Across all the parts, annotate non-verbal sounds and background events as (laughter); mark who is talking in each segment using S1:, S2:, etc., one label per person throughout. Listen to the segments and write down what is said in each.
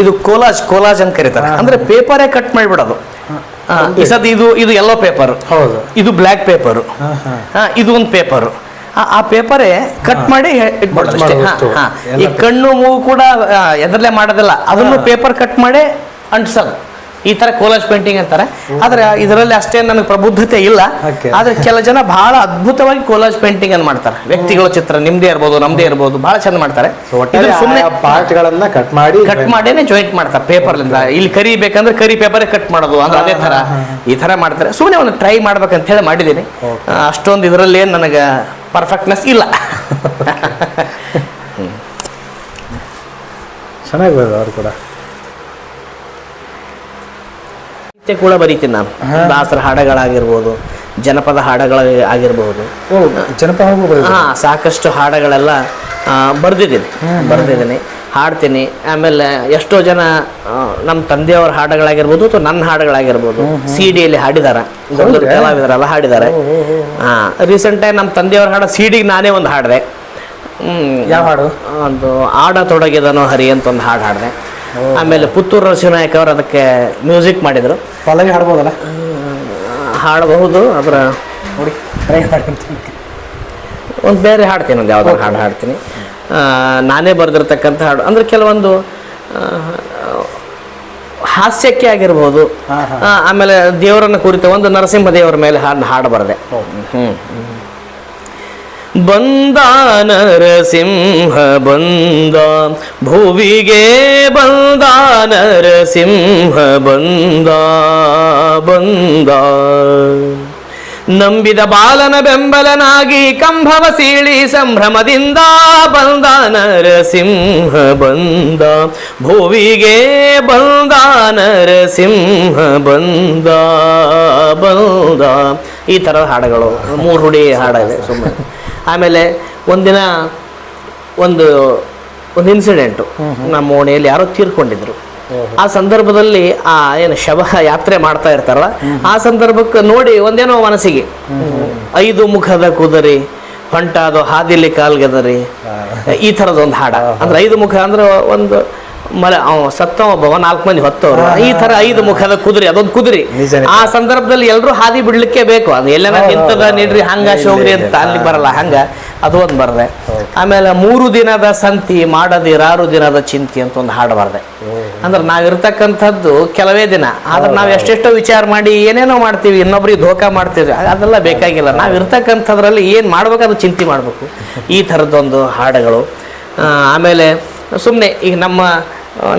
S1: ಇದು collage collage ಅಂತ ಕರೀತಾರೆ. ಅಂದ್ರೆ ಪೇಪರೇ ಕಟ್ ಮಾಡಿಬಿಡೋದು. ಸದ್ ಇದು ಇದು ಎಲ್ಲೋ ಪೇಪರ್
S2: ಹೌದು.
S1: ಇದು ಬ್ಲ್ಯಾಕ್ ಪೇಪರ್ ಇದು ಒಂದು ಪೇಪರ್ ಆ ಪೇಪರೇ ಕಟ್ ಮಾಡಿ. ಈ ಕಣ್ಣು ಮೂಗು ಕೂಡ ಎದರಲ್ಲೇ ಮಾಡೋದಿಲ್ಲ. ಅದನ್ನು ಪೇಪರ್ ಕಟ್ ಮಾಡಿ ಅಂಟಿಸೋದು. ಈ ತರ ಕೋಲಾಜ್ ಪೇಂಟಿಂಗ್ ಅಂತಾರೆ. ಆದ್ರೆ ಇದರಲ್ಲಿ ಅಷ್ಟೇ ನನಗೆ ಪ್ರಬುದ್ಧತೆ ಇಲ್ಲ. ಆದ್ರೆ ಕೆಲ ಜನ ಬಹಳ ಅದ್ಭುತವಾಗಿ ಕೋಲಾಜ್ ಪೇಂಟಿಂಗ್ ಅನ್ನು ಮಾಡ್ತಾರೆ. ವ್ಯಕ್ತಿಗಳ ಚಿತ್ರ ನಿಮ್ದೇ ಇರ್ಬೋದು ನಮ್ದೇ ಇರ್ಬೋದು ಬಹಳ ಚಂದ ಮಾಡ್ತಾರೆ. ಸುಮ್ಮನೆ
S2: ಪಾರ್ಟ್ಗಳನ್ನ ಕಟ್ ಮಾಡಿ
S1: ಕಟ್ ಮಾಡೇನೆ ಜಾಯಿಂಟ್ ಮಾಡ್ತಾರೆ ಪೇಪರ್ಲಿಂದ ಇಲ್ಲಿ ಕರಿ ಬೇಕಂದ್ರೆ ಕರಿ ಪೇಪರ್ ಕಟ್ ಮಾಡೋದು ಅಂದ್ರೆ ಅದೇ ತರ. ಈ ತರ ಮಾಡ್ತಾರೆ. ಸುಮ್ಮನೆ ಒಂದು ಟ್ರೈ ಮಾಡ್ಬೇಕಂತ ಹೇಳಿ ಮಾಡಿದ್ದೀನಿ. ಅಷ್ಟೊಂದು ಇದರಲ್ಲಿ ಏನು ನನಗೆ ಪರ್ಫೆಕ್ಟ್ನೆಸ್ ಇಲ್ಲ. (laughs)
S2: ಚೆನ್ನಾಗಿ ಅವ್ರು ಕೂಡ
S1: ಸಾಹಿತ್ಯ ಕೂಡ ಬರೀತೀನಿ ನಾನು. ದಾಸರ ಹಾಡಗಳಾಗಿರ್ಬೋದು ಜನಪದ ಹಾಡಗಳ ಹಾ ಸಾಕಷ್ಟು ಹಾಡಗಳೆಲ್ಲ ಬರೆದಿದ್ದೀನಿ ಬರೆದಿದ್ದೀನಿ ಹಾಡ್ತೀನಿ. ಆಮೇಲೆ ಎಷ್ಟೋ ಜನ ನಮ್ಮ ತಂದೆಯವರ ಹಾಡುಗಳಾಗಿರ್ಬೋದು ಅಥವಾ ನನ್ನ ಹಾಡುಗಳಾಗಿರ್ಬೋದು ಸಿ ಡಿಯಲ್ಲಿ ಹಾಡಿದಾರ? ಕಲಾವಿದರೆಲ್ಲ ಹಾಡಿದ್ದಾರೆ. ಹಾ ರೀಸೆಂಟಾಗಿ ನಮ್ಮ ತಂದೆಯವ್ರ ಹಾಡ ಸಿ ಡಿಗೆ ನಾನೇ ಒಂದು ಹಾಡಿದೆ.
S2: ಯಾವ ಹಾಡು?
S1: ಒಂದು ಆಡ ತೊಡಗಿದನೋ ಹರಿ ಅಂತ ಒಂದು ಹಾಡು ಹಾಡಿದೆ. ಆಮೇಲೆ ಪುತ್ತೂರು ನರಸಿಂಹನಾಯಕ್ ಅವರು ಅದಕ್ಕೆ ಮ್ಯೂಸಿಕ್ ಮಾಡಿದರು.
S2: ಪಲ್ಲವಿ ಹಾಡ್ಬೋದಲ್ಲ?
S1: ಹಾಡಬಹುದು ಅದರ
S2: ನೋಡಿ ಟ್ರೈ
S1: ಒಂದು ಬೇರೆ ಹಾಡ್ತೀನಿ ಒಂದು ಯಾವುದೋ ಹಾಡು ಹಾಡ್ತೀನಿ. ನಾನೇ ಬರೆದಿರ್ತಕ್ಕಂಥ ಹಾಡು. ಅಂದ್ರೆ ಕೆಲವೊಂದು ಹಾಸ್ಯಕ್ಕೆ ಆಗಿರ್ಬೋದು. ಆಮೇಲೆ ದೇವರನ್ನು ಕುರಿತ ಒಂದು ನರಸಿಂಹ ದೇವರ ಮೇಲೆ ಹಾಡು ಹಾಡು ಹ್ಞೂ ಬಂದ ನರಸಿಂಹ ಬಂದ. ಭುವಿಗೆ ಬಂದ ನರಸಿಂಹ ಬಂದ ಬಂದ. ನಂಬಿದ ಬಾಲನ ಬೆಂಬಲನಾಗಿ ಕಂಭವ ಸೀಳಿ ಸಂಭ್ರಮದಿಂದ ಬಂದ ನರಸಿಂಹ ಬಂದ. ಭುವಿಗೆ ಬಂದ ನರಸಿಂಹ ಬಂದ ಬಂದ. ಈ ಥರದ ಹಾಡುಗಳು, ಮೂರು ಹುಡಿ ಹಾಡಿದೆ ಸುಮ್ಮನೆ. ಆಮೇಲೆ ಒಂದಿನ ಒಂದು ಒಂದು ಇನ್ಸಿಡೆಂಟು ನಮ್ಮ ಓಣಿಯಲ್ಲಿ ಯಾರೋ ತೀರ್ಕೊಂಡಿದ್ರು. ಆ ಸಂದರ್ಭದಲ್ಲಿ ಆ ಏನು ಶವ ಯಾತ್ರೆ ಮಾಡ್ತಾ ಇರ್ತಾರಲ್ಲ ಆ ಸಂದರ್ಭಕ್ಕೆ ನೋಡಿ ಒಂದೇನೋ ಮನಸ್ಸಿಗೆ. ಐದು ಮುಖದ ಕುದುರೆ ಹೊಂಟಾದ ಹಾದಿಲಿ ಕಾಲ್ಗೆದರಿ ಈ ಥರದ ಒಂದು ಹಾಡ. ಅಂದ್ರೆ ಐದು ಮುಖ ಅಂದ್ರೆ ಒಂದು ಮಲ ಅವ ಸತ್ತ ಒಬ್ಬವ ನಾಲ್ಕು ಮಂದಿ ಹೊತ್ತವ್ರು. ಈ ತರ ಐದು ಮುಖದ ಕುದುರೆ ಅದೊಂದು ಕುದುರೆ. ಆ ಸಂದರ್ಭದಲ್ಲಿ ಎಲ್ಲರೂ ಹಾದಿ ಬಿಡ್ಲಿಕ್ಕೆ ಬೇಕು. ಅದು
S2: ಎಲ್ಲ
S1: ನಿಂತದ. ನೀಡ್ರಿ ಹಂಗ ಶೋಗ್ರಿ ಅಂತ ಅಲ್ಲಿ ಬರಲ್ಲ ಹಂಗ. ಅದು ಒಂದು ಬರ್ದೆ. ಆಮೇಲೆ ಮೂರು ದಿನದ ಸಂತಿ ಮಾಡದಿರಾರು ದಿನದ ಚಿಂತಿ ಅಂತ ಒಂದು ಹಾಡು ಬರ್ದೆ. ಅಂದ್ರೆ ನಾವಿರ್ತಕ್ಕಂಥದ್ದು ಕೆಲವೇ ದಿನ. ಆದ್ರೆ ನಾವು ಎಷ್ಟೆಷ್ಟೋ ವಿಚಾರ ಮಾಡಿ ಏನೇನೋ ಮಾಡ್ತೀವಿ ಇನ್ನೊಬ್ರಿಗೆ ಧೋಕಾ ಮಾಡ್ತೀವಿ ಅದೆಲ್ಲ ಬೇಕಾಗಿಲ್ಲ. ನಾವು ಇರ್ತಕ್ಕಂಥದ್ರಲ್ಲಿ ಏನು ಮಾಡ್ಬೇಕು ಅದು ಚಿಂತೆ ಮಾಡಬೇಕು. ಈ ಥರದ್ದೊಂದು ಹಾಡುಗಳು. ಆಮೇಲೆ ಸುಮ್ಮನೆ ಈಗ ನಮ್ಮ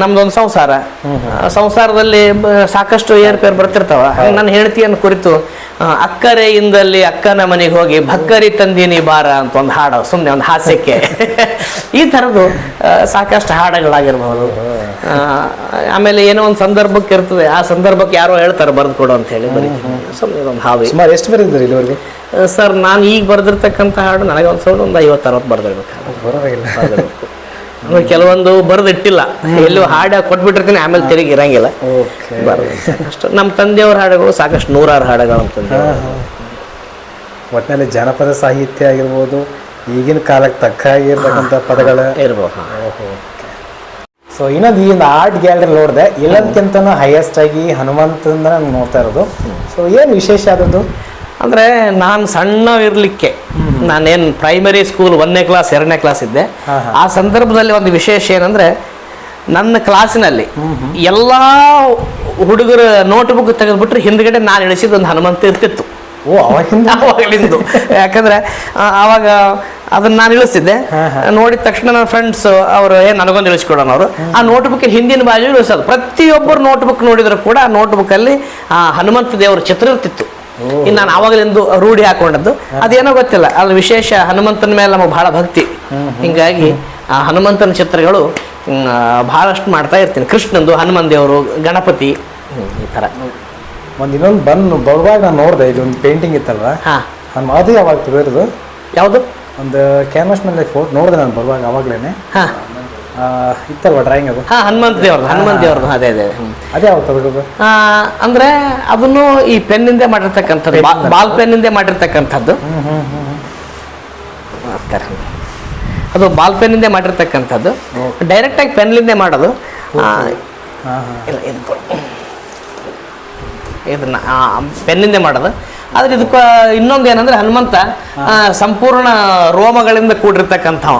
S1: ನಮ್ದೊಂದು ಸಂಸಾರ. ಸಂಸಾರದಲ್ಲಿ ಸಾಕಷ್ಟು ಏರ್ಪೇರ್ ಬರ್ತಿರ್ತಾವ. ನನ್ನ ಹೆಂಡತಿಯನ್ನು ಕುರಿತು ಅಕ್ಕರೆ ಅಕ್ಕರೆಯಿಂದಲ್ಲಿ ಅಕ್ಕನ ಮನೆಗೆ ಹೋಗಿ ಭಕ್ಕರಿ ತಂದಿನಿ ಬಾರ ಅಂತ ಒಂದು ಹಾಡು ಸುಮ್ಮನೆ ಒಂದು ಹಾಸ್ಯಕ್ಕೆ. (laughs) ಈ ಥರದ್ದು ಸಾಕಷ್ಟು ಹಾಡುಗಳಾಗಿರ್ಬೋದು. ಆಮೇಲೆ ಏನೋ ಒಂದು ಸಂದರ್ಭಕ್ಕೆ ಇರ್ತದೆ. ಆ ಸಂದರ್ಭಕ್ಕೆ ಯಾರೋ ಹೇಳ್ತಾರೆ ಬರೆದು ಕೊಡು ಅಂತ ಹೇಳಿ ಬರೀ ಸುಮ್ಮನೆ ಒಂದು ಹಾವಿ
S2: ಸುಮಾರು ಎಷ್ಟು ಬರೆದಿದ್ದೀರಿ ಇಲ್ಲಿವರೆಗೆ?
S1: ಸರ್ ನಾನು ಈಗ ಬರೆದಿರ್ತಕ್ಕಂಥ ಹಾಡು ನನಗೆ ಒಂದು ಸಾವಿರದ ಒಂದು ಐವತ್ತು ಅರವತ್ತು ಬರೆದಿರ್ಬೇಕು ಕೆಲವೊಂದು ಬರೆದಿಟ್ಟಿಲ್ಲ. ಎಲ್ಲೂ ಹಾಡ ಕೊಟ್ಬಿಟ್ಟಿರ್ತೀನಿ ಆಮೇಲೆ ತಿರುಗಿ ಇರಂಗಿಲ್ಲ. ಅಷ್ಟು ನಮ್ಮ ತಂದೆಯವ್ರ ಹಾಡುಗಳು ಸಾಕಷ್ಟು ನೂರಾರು ಹಾಡುಗಳು ಅಂತಂದು
S2: ಒಟ್ಟಿನಲ್ಲಿ ಜನಪದ ಸಾಹಿತ್ಯ ಆಗಿರ್ಬೋದು ಈಗಿನ ಕಾಲಕ್ಕೆ ತಕ್ಕ ಆಗಿರ್ತಕ್ಕಂಥ ಪದಗಳ.
S1: ಇರ್ಬೋದು.
S2: ಸೊ ಇನ್ನೊಂದು ಈ ಒಂದು ಆರ್ಟ್ ಗ್ಯಾಲರಿ ನೋಡಿದೆ ಎಲ್ಲದಕ್ಕಿಂತ ಹೈಯೆಸ್ಟ್ ಆಗಿ ಹನುಮಂತ ನೋಡ್ತಾ ಇರೋದು. ಸೊ ಏನು ವಿಶೇಷ ಆದದ್ದು
S1: ಅಂದ್ರೆ ನಾನು ಸಣ್ಣ ಇರಲಿಕ್ಕೆ ನಾನೇನು ಪ್ರೈಮರಿ ಸ್ಕೂಲ್ ಒಂದನೇ ಕ್ಲಾಸ್ ಎರಡನೇ ಕ್ಲಾಸ್ ಇದ್ದೆ. ಆ ಸಂದರ್ಭದಲ್ಲಿ ಒಂದು ವಿಶೇಷ ಏನಂದರೆ ನನ್ನ ಕ್ಲಾಸಿನಲ್ಲಿ ಎಲ್ಲ ಹುಡುಗರ ನೋಟ್ಬುಕ್ ತೆಗೆದುಬಿಟ್ರೆ ಹಿಂದ್ಗಡೆ ನಾನು ಇಳಿಸಿದ ಒಂದು ಹನುಮಂತ ಇರ್ತಿತ್ತು.
S2: ಓ ಅವಾಗಿಂದ (laughs)
S1: ಯಾಕಂದ್ರೆ ಅವಾಗ ಅದನ್ನ ನಾನು ಇಳಿಸ್ತಿದ್ದೆ. ನೋಡಿದ ತಕ್ಷಣ ನನ್ನ ಫ್ರೆಂಡ್ಸ್ ಅವರು ಏನು ನನಗೊಂದು ಇಳಿಸ್ಕೊಡೋಣ ಅವರು. ಆ ನೋಟ್ಬುಕ್ ಹಿಂದಿನ ಬಾಜು ಇಳಿಸೋದು. ಪ್ರತಿಯೊಬ್ಬರು ನೋಟ್ಬುಕ್ ನೋಡಿದ್ರು ಕೂಡ ಆ ನೋಟ್ಬುಕ್ ಅಲ್ಲಿ ಆ ಹನುಮಂತ ದೇವರ ಚಿತ್ರ ಇರ್ತಿತ್ತು. ಇನ್ನು ನಾನು ಆವಾಗಲಿಂದು ರೂಢಿ ಹಾಕೊಂಡದ್ದು. ಅದೇನೋ ಗೊತ್ತಿಲ್ಲ. ಅದ್ರ ವಿಶೇಷ ಹನುಮಂತನ ಮೇಲೆ ನಮಗೆ ಬಹಳ ಭಕ್ತಿ. ಹಿಂಗಾಗಿ ಆ ಹನುಮಂತನ ಚಿತ್ರಗಳು ಬಹಳಷ್ಟು ಮಾಡ್ತಾ ಇರ್ತೀನಿ. ಕೃಷ್ಣಂದು ಹನುಮನ್ ದೇವರು ಗಣಪತಿ ಈ ತರ.
S2: ಒಂದು ಇನ್ನೊಂದು ಬಂದು ಬರುವಾಗ ನಾನು ನೋಡಿದೆ ಇದೊಂದು ಪೇಂಟಿಂಗ್ ಇತ್ತಲ್ಲ
S1: ಹಾ.
S2: ಅದು ಯಾವಾಗ ತೆಗೆದಿರೋದು?
S1: ಯಾವುದು?
S2: ಒಂದು ಕ್ಯಾನ್ವಾಸ್ ಮೇಲೆ ಫೋಟೋ ನೋಡಿದೆ ನಾನು ಬರುವಾಗ ಅವಾಗಲೇ
S1: ಹಾ.
S2: ಇತ್ತಲ್ವಾ ಡ್ರಾಯಿಂಗ್ ಅದು?
S1: ಹಾ ಹನುಮಂತ ದೇವ್ರದ್ದು ಹನುಮಂತ ದೇವ್ರದ್ದು. ಅದೇ ಅದೇ
S2: ಅದೇ
S1: ಯಾವ ಅಂದ್ರೆ ಅದನ್ನು ಈ ಪೆನ್ನಿಂದ ಮಾಡಿರ್ತಕ್ಕಂಥದ್ದು ಬಾಲ್ ಪೆನ್ನಿಂದ ಮಾಡಿರ್ತಕ್ಕಂಥದ್ದು. ಮಾಡ್ತಾರೆ. ಅದು ಬಾಲ್ ಪೆನ್ನಿಂದ ಮಾಡಿರ್ತಕ್ಕಂಥದ್ದು. ಡೈರೆಕ್ಟಾಗಿ ಪೆನ್ಲಿಂದೇ ಮಾಡೋದು. ಇದನ್ನ ಪೆನ್ನಿಂದ ಮಾಡೋದು. ಆದ್ರೆ ಇದಕ್ಕೆ ಇನ್ನೊಂದು ಏನಂದ್ರೆ ಹನುಮಂತ ಸಂಪೂರ್ಣ ರೋಮಗಳಿಂದ ಕೂಡಿರ್ತಕ್ಕಂಥವ.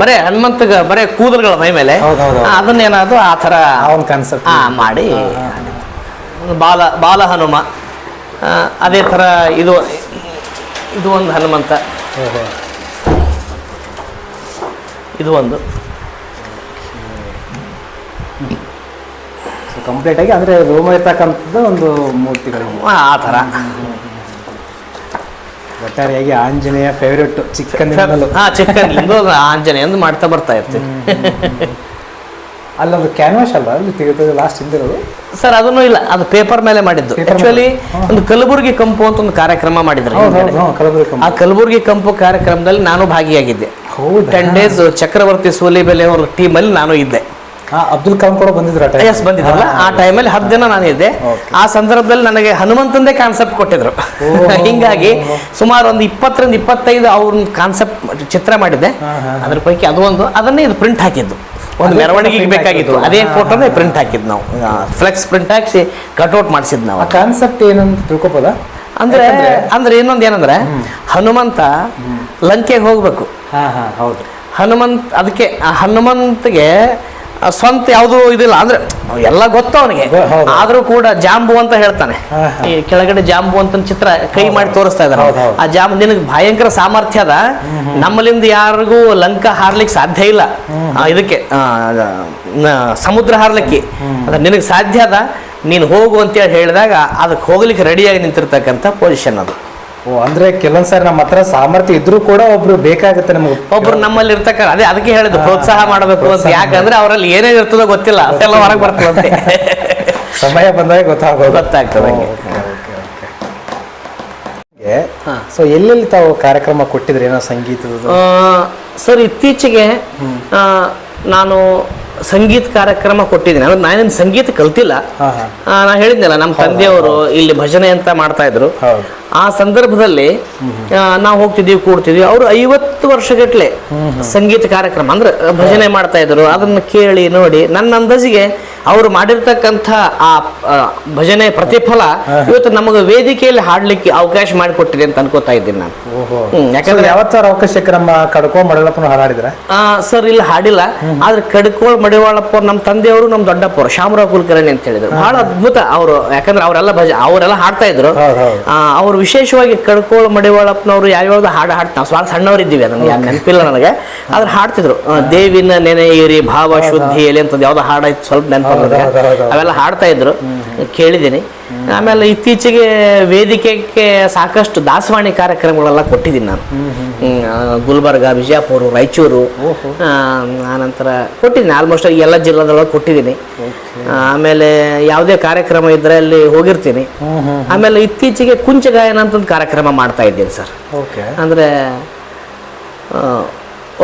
S1: ಬರೇ ಹನುಮಂತಗ ಬರೇ ಕೂದಲುಗಳ ಮೈ ಮೇಲೆ ಅದನ್ನೇನಾದ್ರು ಆ ಥರ
S2: ಕನ್ಸೆಪ್ಟ್.
S1: ಮಾಡಿ ಬಾಲ ಬಾಲ ಹನುಮ. ಅದೇ ಥರ ಇದು ಇದು ಒಂದು ಹನುಮಂತ. ಇದು ಒಂದು.
S2: ಕಂಪ್ಲೀಟ್ ಆಗಿ ಅಂದ್ರೆ ರೋಮ ಇರ್ತಕ್ಕಂಥದ್ದು ಒಂದು ಮೂರ್ತಿಗಳು.
S1: ಆ ಆ ಥರ.
S2: ಒಟ್ಟಾರೆಯಾಗಿ ಆಂಜನೇಯ ಫೇವ್ರೆಟ್ ಚಿಕನ್
S1: ಹಾ ಚಿಕ್ಕಂದ್ಲಿಂದ ಆಂಜನೇಯಂದು ಮಾಡ್ತಾ ಬರ್ತಾ ಇರ್ತೀವಿ.
S2: ಅಲ್ಲೊಂದು ಕ್ಯಾನ್ವಾಸ್ ಅಲ್ಲ ಅಲ್ಲಿ ತೆಗೆದು ಲಾಸ್ಟ್ ಇದ್ದಿರೋದು.
S1: ಸರ್ ಅದನ್ನು ಇಲ್ಲ ಅದು ಪೇಪರ್ ಮೇಲೆ ಮಾಡಿದ್ದು. ಆಕ್ಚುಲಿ. ಒಂದು ಕಲಬುರಗಿ ಕಂಪು ಅಂತ ಒಂದು ಕಾರ್ಯಕ್ರಮ ಮಾಡಿದ್ರು ಆ ಕಲಬುರ್ಗಿ ಕಂಪು ಕಾರ್ಯಕ್ರಮದಲ್ಲಿ ನಾನು ಭಾಗಿಯಾಗಿದ್ದೆ. ಟೆನ್ ಡೇಸ್ ಚಕ್ರವರ್ತಿ ಸೂಲಿಬೆಲೆ ಅವ್ರ ಟೀಮಲ್ಲಿ ನಾನು ಇದ್ದೆ.
S2: ಅಬ್ದುಲ್ ಕಲಾಂ ಕೂಡ ಬಂದಿದ್ರು.
S1: ಎಸ್ ಬಂದಿದ್ರಲ್ಲ ಆ ಟೈಮಲ್ಲಿ ಹತ್ತು ದಿನ ನಾನು ಇದ್ದೆ. ಆ ಸಂದರ್ಭದಲ್ಲಿ ನನಗೆ ಹನುಮಂತಂದೇ ಕಾನ್ಸೆಪ್ಟ್ ಕೊಟ್ಟಿದ್ರು. (laughs) ಹಿಂಗಾಗಿ ಸುಮಾರು ಒಂದು ಇಪ್ಪತ್ತರಿಂದ ಇಪ್ಪತ್ತೈದು ಅವ್ರ ಕಾನ್ಸೆಪ್ಟ್ ಚಿತ್ರ ಮಾಡಿದ್ದೆ. ಅದ್ರ ಪೈಕಿ ಅದು ಒಂದು ಅದನ್ನೇ ಇದು ಪ್ರಿಂಟ್ ಹಾಕಿದ್ದು. ಒಂದು
S2: ಮೆರವಣಿಗೆ
S1: ಮೆರವಣಿಗೆಗೆ ಬೇಕಾಗಿತ್ತು. ಅದೇ ಫೋಟೋನೇ. ಪ್ರಿಂಟ್ ಹಾಕಿದ್ದು ನಾವು. ಫ್ಲೆಕ್ಸ್ ಪ್ರಿಂಟ್ ಹಾಕಿಸಿ ಕಟ್ಔಟ್ ಮಾಡಿಸಿದ್ ನಾವು.
S2: ಕಾನ್ಸೆಪ್ಟ್ ಏನಂತ ತಿಳ್ಕೊಬೋದ?
S1: ಅಂದ್ರೆ ಅಂದ್ರೆ ಇನ್ನೊಂದು ಏನಂದ್ರೆ ಹನುಮಂತ ಲಂಕೆಗೆ ಹೋಗ್ಬೇಕು. ಹನುಮಂತ್ ಅದಕ್ಕೆ ಆ ಹನುಮಂತ್ಗೆ ಸ್ವಂತ ಯಾವುದು ಇದಿಲ್ಲ. ಅಂದ್ರೆ ಎಲ್ಲ ಗೊತ್ತು ಅವನಿಗೆ. ಆದ್ರೂ ಕೂಡ ಜಾಂಬು ಅಂತ ಹೇಳ್ತಾನೆ. ಈ ಕೆಳಗಡೆ ಜಾಂಬು ಅಂತ ಚಿತ್ರ ಕೈ ಮಾಡಿ ತೋರಿಸ್ತಾ ಇದ್ದಾರೆ
S2: ಹೌದು.
S1: ಆ ಜಾಂಬು ನಿನಗೆ ಭಯಂಕರ ಸಾಮರ್ಥ್ಯ ಅದ. ನಮ್ಮಲ್ಲಿಂದ ಯಾರಿಗೂ ಲಂಕಾ ಹಾರ್ಲಿಕ್ಕೆ ಸಾಧ್ಯ ಇಲ್ಲ. ಇದಕ್ಕೆ ಸಮುದ್ರ ಹಾರ್ಲಿಕ್ಕೆ. ಅದ ನಿನಗೆ ಸಾಧ್ಯ ಅದ. ನೀನು ಹೋಗು ಅಂತೇಳಿ ಹೇಳಿದಾಗ ಅದಕ್ಕೆ ಹೋಗ್ಲಿಕ್ಕೆ ರೆಡಿಯಾಗಿ ನಿಂತಿರ್ತಕ್ಕಂಥ ಪೊಸಿಷನ್ ಅದು.
S2: ಓ ಅಂದ್ರೆ ಕೆಲವೊಂದ್ ಸಾರಿ ನಮ್ಮ ಹತ್ರ ಸಾಮರ್ಥ್ಯ ಇದ್ರೂ ಕೂಡ ಒಬ್ರು ಬೇಕಾಗುತ್ತೆ ನಮ್ಗೆ.
S1: ಒಬ್ರು ನಮ್ಮಲ್ಲಿ ಇರ್ತಕ್ಕ ಅದೇ ಅದಕ್ಕೆ ಹೇಳಿದ್ದು ಪ್ರೋತ್ಸಾಹ ಮಾಡಬೇಕು ಅಂತ. ಯಾಕಂದ್ರೆ ಅವರಲ್ಲಿ ಏನೇ ಇರ್ತದೋ ಗೊತ್ತಿಲ್ಲ. ಅದೆಲ್ಲ ಹೊರಗೆ ಬರ್ತದಂತೆ
S2: ಸಮಯ ಬಂದಾಗ ಗೊತ್ತಾಗೋದು.
S1: ಗೊತ್ತಾಗ್ತದೆ.
S2: ಸೊ ಎಲ್ಲೆಲ್ಲಿ ತಾವು ಕಾರ್ಯಕ್ರಮ ಕೊಟ್ಟಿದ್ರಿ? ಏನೋ ಸಂಗೀತದ
S1: ಸರ್ ಇತ್ತೀಚೆಗೆ ನಾನು ಸಂಗೀತ ಕಾರ್ಯಕ್ರಮ ಕೊಟ್ಟಿದ್ದೀನಿ. ಅಂದ್ರೆ ನಾನೇನು ಸಂಗೀತ ಕಲ್ತಿಲ್ಲ. ನಾ ಹೇಳಿದ್ನಲ್ಲ ನಮ್ಮ ತಂದೆಯವರು ಇಲ್ಲಿ ಭಜನೆ ಅಂತ ಮಾಡ್ತಾ ಇದ್ರು.
S2: ಹೌದು.
S1: ಆ ಸಂದರ್ಭದಲ್ಲಿ ನಾವು ಹೋಗ್ತಿದ್ವಿ ಕೂಡ್ತಿದ್ವಿ. ಅವರು ಐವತ್ತು ವರ್ಷಗಟ್ಲೆ ಸಂಗೀತ ಕಾರ್ಯಕ್ರಮ ಅಂದ್ರೆ ಭಜನೆ ಮಾಡ್ತಾ ಇದ್ರು. ಅದನ್ನ ಕೇಳಿ ನೋಡಿ. ನನ್ನ ಅಂದಾಜಿಗೆ ಅವರು ಮಾಡಿರ್ತಕ್ಕಂಥ ಆ ಭಜನೆ ಪ್ರತಿಫಲ ಇವತ್ತು ನಮಗೆ ವೇದಿಕೆಯಲ್ಲಿ ಹಾಡ್ಲಿಕ್ಕೆ ಅವಕಾಶ ಮಾಡಿಕೊಟ್ಟಿದೆ ಅಂತ ಅನ್ಕೋತಾ ಇದ್ದೀನಿ ನಾನು. ಯಾಕಂದ್ರೆ
S2: ಯಾವತ್ತಾರ ಅವಕಾಶ ನಮ್ಮ ಕಡ್ಕೋ ಮಡಲಪ್ಪನ ಹಾಡಿದ್ರ
S1: ಆ, ಸರ್ ಇಲ್ಲಿ ಹಾಡಿಲ್ಲ. ಆದ್ರೆ ಕಡ್ಕೋಳ್ ಮಡಿವಾಳಪ್ಪ ನಮ್ಮ ತಂದೆಯವರು ನಮ್ಮ ದೊಡ್ಡಪ್ಪರು ಶಾಮರಾವ್ ಕುಲಕರ್ಣಿ ಅಂತ ಹೇಳಿದ್ರು. ಬಹಳ ಅದ್ಭುತ ಅವರು. ಯಾಕಂದ್ರೆ ಅವರೆಲ್ಲ ಭಜ ಅವರೆಲ್ಲ ಹಾಡ್ತಾ ಇದ್ರು. ಅವ್ರು ವಿಶೇಷವಾಗಿ ಕಡ್ಕೋಳ ಮಡಿವಾಳಪ್ಪನವರು ಯಾವ್ಯಾವ್ದು ಹಾಡು ಹಾಡ್ತಾ ಸ್ವಾಗ ಸಣ್ಣವ್ರು ಸಣ್ಣವರಿದ್ದೀವಿ ಅದನ್ನ ಯಾರು ನೆನಪಿಲ್ಲ ನನಗೆ. ಆದ್ರೆ ಹಾಡ್ತಿದ್ರು. ದೇವಿನ ನೆನೆಯಿರಿ ಭಾವ ಶುದ್ಧಿ ಎಲೆ ಅಂತ ಯಾವ್ದು ಹಾಡಾಯ್ತು ಸ್ವಲ್ಪ ನೆನಪು. ಅವೆಲ್ಲ ಹಾಡ್ತಾ ಇದ್ರು. ಕೇಳಿದ್ದೀನಿ. ಆಮೇಲೆ ಇತ್ತೀಚೆಗೆ ವೇದಿಕೆಗೆ ಸಾಕಷ್ಟು ದಾಸವಾಣಿ ಕಾರ್ಯಕ್ರಮಗಳೆಲ್ಲ ಕೊಟ್ಟಿದ್ದೀನಿ ನಾನು. ಗುಲ್ಬರ್ಗ ವಿಜಯಪುರ ರಾಯಚೂರು ಆ, ಆನಂತರ ಕೊಟ್ಟಿದ್ದೀನಿ. ಆಲ್ಮೋಸ್ಟ್ ಎಲ್ಲ ಜಿಲ್ಲೆದೊಳಗೆ ಕೊಟ್ಟಿದ್ದೀನಿ. ಆಮೇಲೆ ಯಾವುದೇ ಕಾರ್ಯಕ್ರಮ ಇದ್ರೆ ಅಲ್ಲಿ ಹೋಗಿರ್ತೀನಿ. ಆಮೇಲೆ ಇತ್ತೀಚೆಗೆ ಕುಂಚ ಗಾಯನ ಅಂತ ಒಂದು ಕಾರ್ಯಕ್ರಮ ಮಾಡ್ತಾ ಇದ್ದೀನಿ ಸರ್.
S2: ಓಕೆ.
S1: ಅಂದರೆ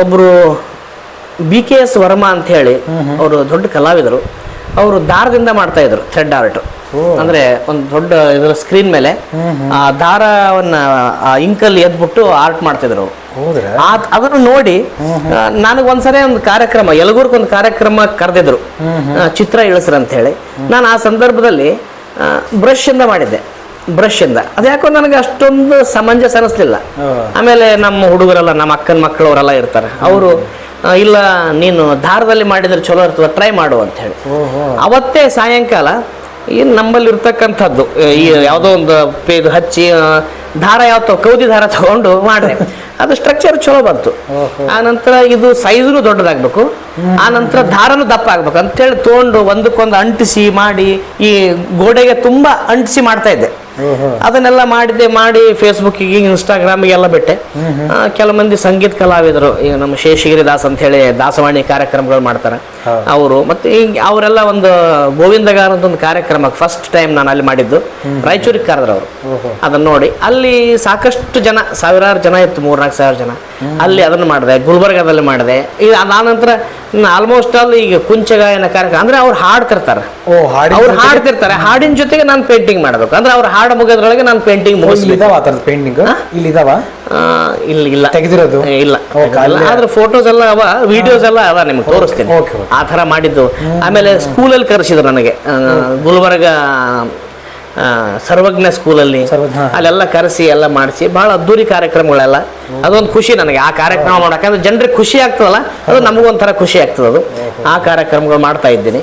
S1: ಒಬ್ಬರು ಬಿ ಕೆ ಎಸ್ ವರ್ಮಾ ಅಂತ ಹೇಳಿ ಅವರು ದೊಡ್ಡ ಕಲಾವಿದರು. ಅವರು ದಾರದಿಂದ ಮಾಡ್ತಾ ಇದ್ರು ಥ್ರೆಡ್ ಆರ್ಟ್ ಅಂದ್ರೆ ಒಂದು ದೊಡ್ಡ ಇದರ ಸ್ಕ್ರೀನ್ ಮೇಲೆ ಆ ದಾರವನ್ನ ಇಂಕಲ್ಲಿ ಎದ್ಬಿಟ್ಟು ಆರ್ಟ್ ಮಾಡ್ತಿದ್ರು ಅದನ್ನು ನೋಡಿ ನನಗೆ ಒಂದ್ಸರಿ ಒಂದು ಕಾರ್ಯಕ್ರಮ ಒಂದು ಕಾರ್ಯಕ್ರಮ ಕರೆದಿದ್ರು. ಚಿತ್ರ ಇಳಿಸ್ರ ಅಂತ ಹೇಳಿ ನಾನು ಆ ಸಂದರ್ಭದಲ್ಲಿ ಬ್ರಷ್ ಇಂದ ಮಾಡಿದ್ದೆ. ಬ್ರಷ್ ಇಂದ. ಅದ್ಯಾಕೋ ನನಗೆ ಅಷ್ಟೊಂದು ಸಮಂಜಸ ಅನಿಸ್ಲಿಲ್ಲ. ಆಮೇಲೆ ನಮ್ಮ ಹುಡುಗರೆಲ್ಲ ನಮ್ಮ ಅಕ್ಕನ ಮಕ್ಕಳು ಅವರೆಲ್ಲ ಇರ್ತಾರೆ. ಅವರು ಇಲ್ಲ ನೀನು ದಾರದಲ್ಲಿ ಮಾಡಿದ್ರೆ ಚಲೋ ಇರ್ತದೆ ಟ್ರೈ ಮಾಡು ಅಂತ ಹೇಳಿ. ಅವತ್ತೇ ಸಾಯಂಕಾಲ ಏನು ನಮ್ಮಲ್ಲಿ ಇರ್ತಕ್ಕಂಥದ್ದು ಈ ಯಾವುದೋ ಒಂದು ಪೇ- ಇದು ಹಚ್ಚಿ ದಾರ ಯಾವ ಕೌದಿ ದಾರ ತಗೊಂಡು ಮಾಡ್ರಿ ಅದು ಸ್ಟ್ರಕ್ಚರ್ ಚಲೋ ಬಂತು. ಆ ನಂತರ ಇದು ಸೈಜ್ನು ದೊಡ್ಡದಾಗಬೇಕು. ಆ ನಂತರ ದಾರನು ದಪ್ಪ ಆಗ್ಬೇಕು. ಅಂತೇಳಿ ತೊಗೊಂಡು ಒಂದಕ್ಕೊಂದು ಅಂಟಿಸಿ ಮಾಡಿ ಈ ಗೋಡೆಗೆ ತುಂಬಾ ಅಂಟಿಸಿ ಮಾಡ್ತಾ ಇದ್ದೆ. ಅದನ್ನೆಲ್ಲ ಮಾಡಿದ್ದೆ ಮಾಡಿ ಫೇಸ್ಬುಕ್ಕಿಗೆ ಇನ್ಸ್ಟಾಗ್ರಾಮಿಗೆ ಎಲ್ಲ ಬಿಟ್ಟೆ. ಕೆಲವು ಕೆಲ ಮಂದಿ ಸಂಗೀತ ಕಲಾವಿದರು ಈಗ ನಮ್ಮ ಶೇಷಗಿರಿ ದಾಸ್ ಅಂತ ಹೇಳಿ ದಾಸವಾಣಿ ಕಾರ್ಯಕ್ರಮಗಳು ಮಾಡ್ತಾರೆ. ಅವರು ಮತ್ತೆ ಈಗ ಅವರೆಲ್ಲ ಒಂದು ಗೋವಿಂದಗಾರ ಅಂತ ಒಂದು ಕಾರ್ಯಕ್ರಮ ಫಸ್ಟ್ ಟೈಮ್ ನಾನು ಅಲ್ಲಿ ಮಾಡಿದ್ದು ರಾಯಚೂರಿಗೆ ಕರೆದ್ರು ಅವರು ಅದನ್ನ ನೋಡಿ ಅಲ್ಲಿ ಸಾಕಷ್ಟು ಜನ ಸಾವಿರಾರು ಜನ ಇತ್ತು ಮೂರ್ನಾಲ್ಕು ಸಾವಿರ ಜನ. ಅಲ್ಲಿ ಅದನ್ನು ಮಾಡಿದೆ ಗುಲ್ಬರ್ಗಾದಲ್ಲಿ ಮಾಡಿದೆ. ಈಗ ಅದಾನಂತರ ಆಲ್ಮೋಸ್ಟ್ ಆಲ್ ಈಗ ಕುಂಚಗಾಯನ ಕಾರ್ಯಕ್ರಮ ಅಂದ್ರೆ ಅವ್ರು ಹಾಡ್ತಿರ್ತಾರೆ ಅವ್ರು ಹಾಡ್ತಿರ್ತಾರೆ ಹಾಡಿನ ಜೊತೆಗೆ ನಾನು ಪೇಂಟಿಂಗ್ ಮಾಡಬೇಕು. ಅಂದ್ರೆ ಅವ್ರು ಹಾಡು ಮುಗಿದ್ರೊಳಗೆ ನಾನು ಪೇಂಟಿಂಗ್ ಮುಗಿಸ್ಬೇಕು.
S2: ಪೇಂಟಿಂಗ್ ಇಲ್ಲಿ ಇದಾವ
S1: ಇಲ್ಲ ಇಲ್ಲ.
S2: ತೆಗೆದಿರೋದು?
S1: ಇಲ್ಲ. ಆದ್ರೆ ಫೋಟೋಸ್ ಎಲ್ಲ ಅವ ವಿಡಿಯೋಸ್ ಎಲ್ಲ ಅವ ನಿಮ್ಗೆ ತೋರಿಸ್ತೀನಿ. ಆ ತರ ಮಾಡಿದ್ದು. ಆಮೇಲೆ ಸ್ಕೂಲಲ್ಲಿ ಕರೆಸಿದ್ರು ನನಗೆ. ಗುಲ್ಬರ್ಗಾ ಸರ್ವಜ್ಞ ಸ್ಕೂಲಲ್ಲಿ. ಅಲ್ಲೆಲ್ಲ ಕರೆಸಿ ಎಲ್ಲ ಮಾಡಿಸಿ ಬಹಳ ಅದ್ದೂರಿ ಕಾರ್ಯಕ್ರಮಗಳೆಲ್ಲ. ಅದೊಂದು ಖುಷಿ ನನಗೆ. ಆ ಕಾರ್ಯಕ್ರಮ ಮಾಡಕ್ಕೆ ಅಂದ್ರೆ ಜನರಿಗೆ ಖುಷಿ ಆಗ್ತದಲ್ಲ? ಅದು ನಮಗೊಂಥರ ಖುಷಿ ಆಗ್ತದೆ ಅದು ಆ ಕಾರ್ಯಕ್ರಮಗಳು ಮಾಡ್ತಾ ಇದ್ದೀನಿ.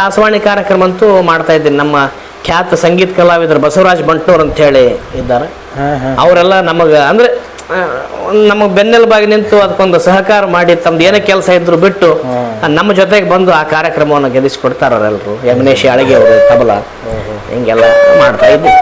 S1: ದಾಸವಾಣಿ ಕಾರ್ಯಕ್ರಮ ಅಂತೂ ಮಾಡ್ತಾ ಇದ್ದೀನಿ. ನಮ್ಮ ಖ್ಯಾತ ಸಂಗೀತ ಕಲಾವಿದರು ಬಸವರಾಜ್ ಬಂಟೂರ್ ಅಂತ ಹೇಳಿ ಇದ್ದಾರೆ. ಅವರೆಲ್ಲ ನಮಗೆ ಅಂದರೆ ನಮಗೆ ಬೆನ್ನೆಲುಬಾಗಿ ನಿಂತು ಅದಕ್ಕೊಂದು ಸಹಕಾರ ಮಾಡಿ ತಮ್ದು ಏನೇ ಕೆಲಸ ಇದ್ರು ಬಿಟ್ಟು ನಮ್ಮ ಜೊತೆಗೆ ಬಂದು ಆ ಕಾರ್ಯಕ್ರಮವನ್ನು ಗೆಲ್ಲಿಸ್ಕೊಡ್ತಾರ ಅವರೆಲ್ಲರೂ ಯಮನೇಶ್ ಅಳಗೆ ಅವರು ತಬಲ ಹಿಂಗೆಲ್ಲ ಮಾಡ್ತಾ ಇದ್ವಿ.